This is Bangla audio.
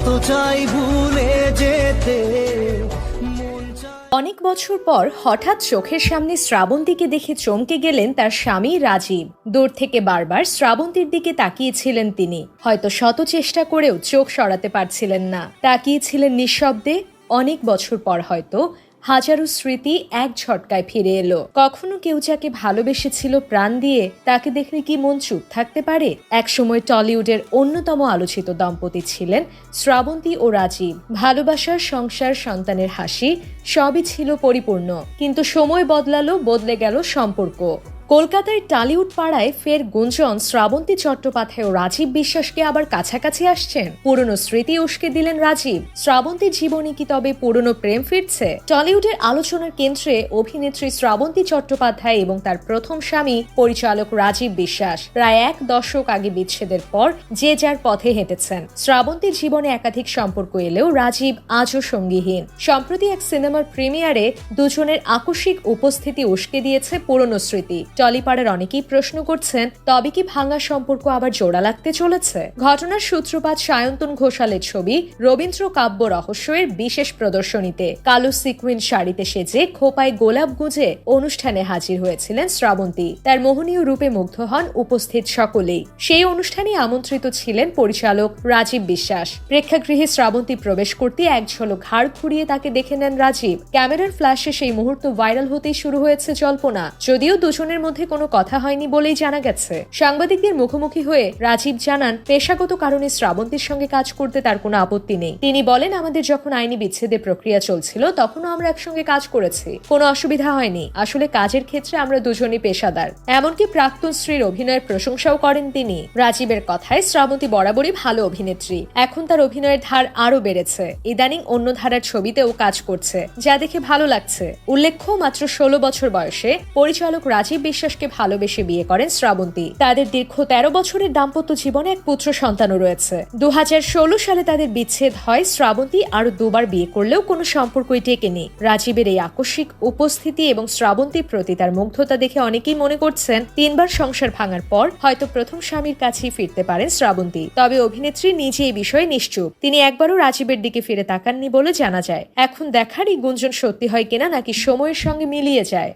কত চাই ভুলে যেতে। অনেক বছর পর হঠাৎ চোখের সামনে শ্রাবন্তীকে দেখে চমকে গেলেন তার স্বামী রাজীব। দূর থেকে বারবার শ্রাবন্তীর দিকে তাকিয়েছিলেন তিনি। হয়তো শত চেষ্টা করেও চোখ সরাতে পারছিলেন না। তাকিয়েছিলেন নিঃশব্দে। অনেক বছর পর হয়তো হাজারো স্মৃতি এক ঝটকায় ফিরে এলো। কখনো কেউ যাকে ভালোবেসেছিল প্রাণ দিয়ে তাকে দেখলে কি মন চুপ থাকতে পারে? একসময় টলিউডের অন্যতম আলোচিত দম্পতি ছিলেন শ্রাবন্তী ও রাজীব। ভালোবাসার সংসার, সন্তানের হাসি, সবই ছিল পরিপূর্ণ। কিন্তু সময় বদলালো, বদলে গেল সম্পর্ক। কলকাতার টালিউড পাড়ায় ফের গুঞ্জন শ্রাবন্তী চট্টোপাধ্যায় ও রাজীব বিশ্বাসকে আবার কাছাকাছি আসছেন। পুরনো স্মৃতি উস্কে দিলেন রাজীব। শ্রাবন্তীর জীবনী কি তবে পুরনো প্রেম ফিরছে? টলিউডের আলোচনার কেন্দ্রে অভিনেত্রী শ্রাবন্তী চট্টোপাধ্যায় এবং তার প্রথম স্বামী পরিচালক রাজীব বিশ্বাস প্রায় এক দশক আগে বিচ্ছেদের পর যে যার পথে হেঁটেছেন। শ্রাবন্তীর জীবনে একাধিক সম্পর্ক এলেও রাজীব আজও সঙ্গীহীন। সম্প্রতি এক সিনেমার প্রিমিয়ারে দুজনের আকস্মিক উপস্থিতি উস্কে দিয়েছে পুরনো স্মৃতি। টলিপাড়ার অনেকেই প্রশ্ন করছেন, তবে কি ভাঙা সম্পর্ক আবার জোড়া লাগতে চলেছে? ঘটনার সূত্রপাত সায়ন্তন ঘোষালের ছবি রবীন্দ্র কাব্য রহস্যের বিশেষ প্রদর্শনীতে। কালো সিকুইন শাড়িতে সেজে খোপায় গোলাপ গুঁজে অনুষ্ঠানে হাজির হয়েছিলেন শ্রাবন্তী। তার মোহনীয় রূপে মুগ্ধ হন উপস্থিত সকলেই। সেই অনুষ্ঠানে আমন্ত্রিত ছিলেন পরিচালক রাজীব বিশ্বাস। প্রেক্ষাগৃহে শ্রাবন্তী প্রবেশ করতে এক ঝলক ঘাড় ঘুরিয়ে তাকে দেখে নেন রাজীব। ক্যামেরার ফ্ল্যাশে সেই মুহূর্ত ভাইরাল হতেই শুরু হয়েছে জল্পনা। যদিও দুজনের মধ্যে কোনো কথা হয়নি বলেই জানা গেছে। সাংবাদিকদের মুখোমুখি হয়ে রাজীব জানান, পেশাগত কারণে শ্রাবন্তীর সঙ্গে কাজ করতে তার কোনো আপত্তি নেই। তিনি বলেন, আমাদের যখন আইনি বিচ্ছেদের প্রক্রিয়া চলছিল, তখনও আমরা একসঙ্গে কাজ করেছি। কোনো অসুবিধা হয়নি। আসলে কাজের ক্ষেত্রে আমরা দুজনই পেশাদার। এমনকি প্রাক্তন স্ত্রীর অভিনয়ের প্রশংসাও করেন তিনি। রাজীবের কথায় শ্রাবন্তী বরাবরই ভালো অভিনেত্রী। এখন তার অভিনয়ের ধার আরও বেড়েছে। ইদানিং অন্য ধারার ছবিতেও কাজ করছে, যা দেখে ভালো লাগছে। উল্লেখ্য, মাত্র ষোলো বছর বয়সে পরিচালক রাজীব বিশ্বাসকে ভালোবেসে বিয়ে করেন শ্রাবন্তী। তাদের দীর্ঘ তেরো বছরের দাম্পত্য জীবনে এক পুত্র সন্তানও রয়েছে। দু হাজার ষোলো সালে তাদের বিচ্ছেদ হয় শ্রাবন্তী আরও দুবার বিয়ে করলেও কোনো সম্পর্কই টেকেনি। রাজীবের এই আকস্মিক উপস্থিতি এবং শ্রাবন্তীর প্রতি তার মুগ্ধতা দেখে অনেকেই মনে করছেন, তিনবার সংসার ভাঙার পর হয়তো প্রথম স্বামীর কাছেই ফিরতে পারেন শ্রাবন্তী। তবে অভিনেত্রী নিজে এই বিষয়ে নিশ্চুপ। তিনি একবারও রাজীবের দিকে ফিরে তাকাননি বলে জানা যায়। এখন দেখারই গুঞ্জন সত্যি হয় কিনা নাকি সময়ের সঙ্গে মিলিয়ে যায়।